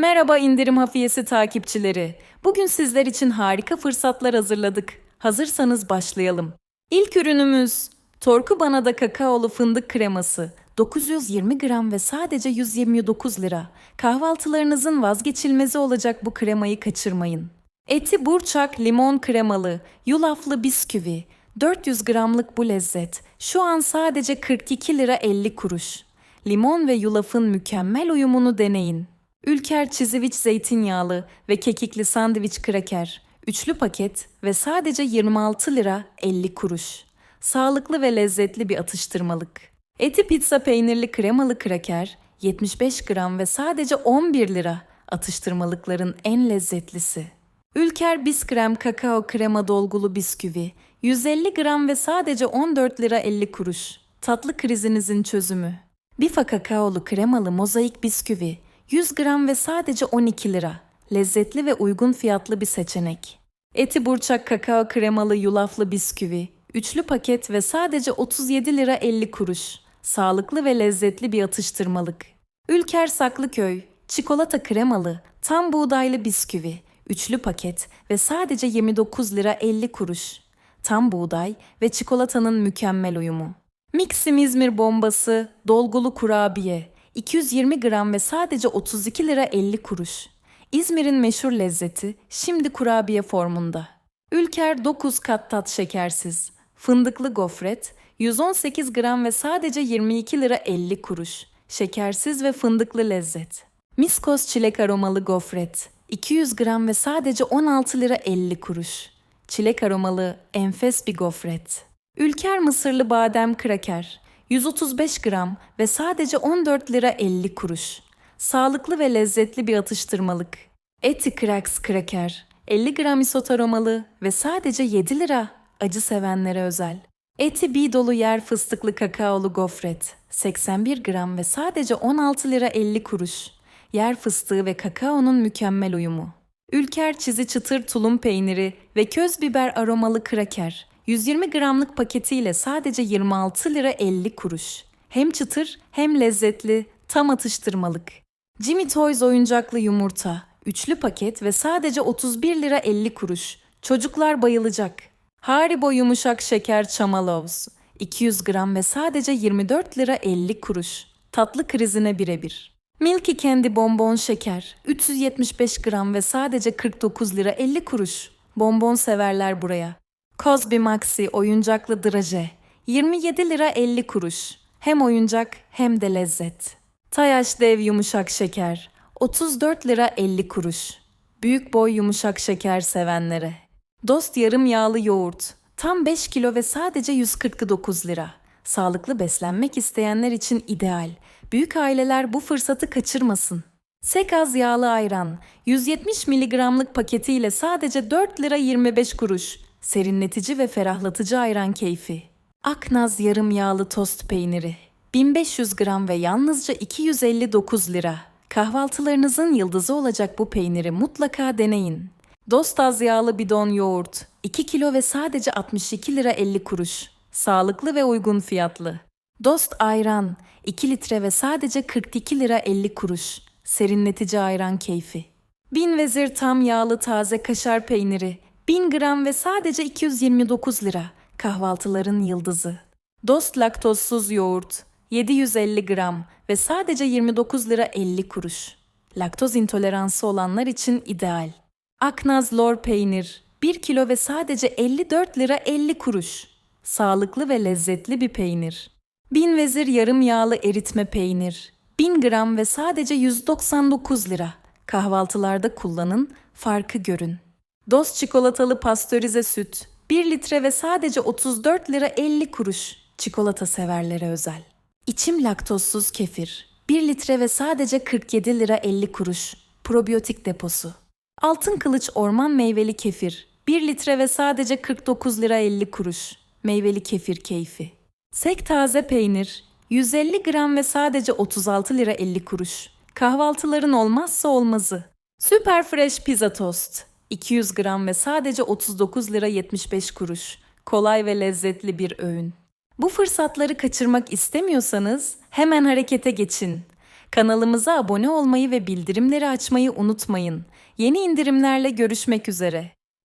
Merhaba indirim hafiyesi takipçileri. Bugün sizler için harika fırsatlar hazırladık. Hazırsanız başlayalım. İlk ürünümüz Torku Banada kakaolu fındık kreması. 920 gram ve sadece 129 lira. Kahvaltılarınızın vazgeçilmezi olacak bu kremayı kaçırmayın. Eti burçak limon kremalı, yulaflı bisküvi. 400 gramlık bu lezzet şu an sadece 42 lira 50 kuruş. Limon ve yulafın mükemmel uyumunu deneyin. Ülker çiziviç zeytinyağlı ve kekikli sandviç kraker. Üçlü paket ve sadece 26 lira 50 kuruş. Sağlıklı ve lezzetli bir atıştırmalık. Eti pizza peynirli kremalı kraker 75 gram ve sadece 11 lira. Atıştırmalıkların en lezzetlisi. Ülker Biskrem kakao krema dolgulu bisküvi 150 gram ve sadece 14 lira 50 kuruş. Tatlı krizinizin çözümü. Bifa kakaolu kremalı mozaik bisküvi 100 gram ve sadece 12 lira. Lezzetli ve uygun fiyatlı bir seçenek. Eti burçak kakao kremalı yulaflı bisküvi, üçlü paket ve sadece 37 lira 50 kuruş. Sağlıklı ve lezzetli bir atıştırmalık. Ülker Saklıköy, çikolata kremalı, tam buğdaylı bisküvi, üçlü paket ve sadece 29 lira 50 kuruş. Tam buğday ve çikolatanın mükemmel uyumu. Mixim İzmir bombası, dolgulu kurabiye, 220 gram ve sadece 32 lira 50 kuruş. İzmir'in meşhur lezzeti şimdi kurabiye formunda. Ülker 9 kat tat şekersiz. Fındıklı gofret 118 gram ve sadece 22 lira 50 kuruş. Şekersiz ve fındıklı lezzet. Miskos çilek aromalı gofret 200 gram ve sadece 16 lira 50 kuruş. Çilek aromalı enfes bir gofret. Ülker mısırlı badem kraker 135 gram ve sadece 14 lira 50 kuruş. Sağlıklı ve lezzetli bir atıştırmalık. Eti Cracks kraker 50 gram isot aromalı ve sadece 7 lira. Acı sevenlere özel. Eti bir dolu yer fıstıklı kakaolu gofret 81 gram ve sadece 16 lira 50 kuruş. Yer fıstığı ve kakaonun mükemmel uyumu. Ülker çizi çıtır tulum peyniri ve köz biber aromalı kraker 120 gramlık paketiyle sadece 26 lira 50 kuruş. Hem çıtır hem lezzetli, tam atıştırmalık. Jimmy Toys oyuncaklı yumurta, üçlü paket ve sadece 31 lira 50 kuruş. Çocuklar bayılacak. Haribo yumuşak şeker Chamalovs, 200 gram ve sadece 24 lira 50 kuruş. Tatlı krizine birebir. Milky Candy bonbon şeker, 375 gram ve sadece 49 lira 50 kuruş. Bonbon severler buraya. Cosby Maxi oyuncaklı draje. 27 lira 50 kuruş. Hem oyuncak hem de lezzet. Tayaş dev yumuşak şeker. 34 lira 50 kuruş. Büyük boy yumuşak şeker sevenlere. Dost yarım yağlı yoğurt. Tam 5 kilo ve sadece 149 lira. Sağlıklı beslenmek isteyenler için ideal. Büyük aileler bu fırsatı kaçırmasın. Sekaz yağlı ayran 170 miligramlık paketiyle sadece 4 lira 25 kuruş. Serinletici ve ferahlatıcı ayran keyfi. Aknaz yarım yağlı tost peyniri. 1500 gram ve yalnızca 259 lira. Kahvaltılarınızın yıldızı olacak bu peyniri mutlaka deneyin. Dost az yağlı bidon yoğurt. 2 kilo ve sadece 62 lira 50 kuruş. Sağlıklı ve uygun fiyatlı. Dost ayran. 2 litre ve sadece 42 lira 50 kuruş. Serinletici ayran keyfi. Bin vezir tam yağlı taze kaşar peyniri. 1000 gram ve sadece 229 lira. Kahvaltıların yıldızı. Dost laktozsuz yoğurt. 750 gram ve sadece 29 lira 50 kuruş. Laktoz intoleransı olanlar için ideal. Aknaz lor peynir. 1 kilo ve sadece 54 lira 50 kuruş. Sağlıklı ve lezzetli bir peynir. Bin vezir yarım yağlı eritme peynir. 1000 gram ve sadece 199 lira. Kahvaltılarda kullanın, farkı görün. Dost çikolatalı pastörize süt 1 litre ve sadece 34 lira 50 kuruş. Çikolata severlere özel. İçim laktozsuz kefir 1 litre ve sadece 47 lira 50 kuruş. Probiyotik deposu. Altın kılıç orman meyveli kefir 1 litre ve sadece 49 lira 50 kuruş. Meyveli kefir keyfi. Sek taze peynir 150 gram ve sadece 36 lira 50 kuruş. Kahvaltıların olmazsa olmazı. Süper Fresh Pizza Toast 200 gram ve sadece 39 lira 75 kuruş. Kolay ve lezzetli bir öğün. Bu fırsatları kaçırmak istemiyorsanız hemen harekete geçin. Kanalımıza abone olmayı ve bildirimleri açmayı unutmayın. Yeni indirimlerle görüşmek üzere.